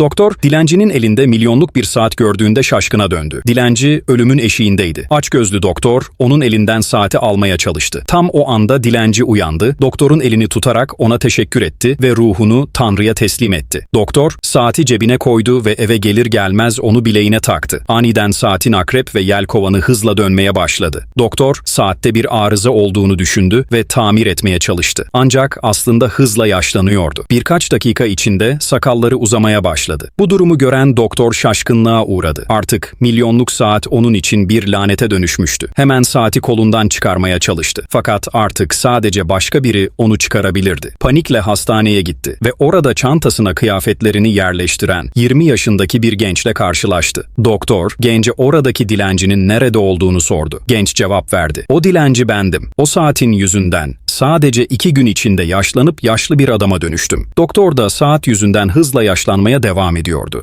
Doktor, dilencinin elinde milyonluk bir saat gördüğünde şaşkına döndü. Dilenci ölümün eşiğindeydi. Açgözlü doktor onun elinden saati almaya çalıştı. Tam o anda dilenci uyandı, doktorun elini tutarak ona teşekkür etti ve ruhunu Tanrı'ya teslim etti. Doktor, saati cebine koydu ve eve gelir gelmez onu bileğine taktı. Aniden saatin akrep ve yelkovanı hızla dönmeye başladı. Doktor, saatte bir arıza olduğunu düşündü ve tamir etmeye çalıştı. Ancak aslında hızla yaşlanıyordu. Birkaç dakika içinde sakalları uzamaya başladı. Bu durumu gören doktor şaşkınlığa uğradı. Artık milyonluk saat onun için bir lanete dönüşmüştü. Hemen saati kolundan çıkarmaya çalıştı. Fakat artık sadece başka biri onu çıkarabilirdi. Panikle hastaneye gitti ve orada çantasına kıyafetlerini yerleştiren 20 yaşındaki bir gençle karşılaştı. Doktor, gence oradaki dilencinin nerede olduğunu sordu. Genç cevap verdi. O dilenci bendim. O saatin yüzünden sadece iki gün içinde yaşlanıp yaşlı bir adama dönüştüm. Doktor da saat yüzünden hızla yaşlanmaya devam ediyordu.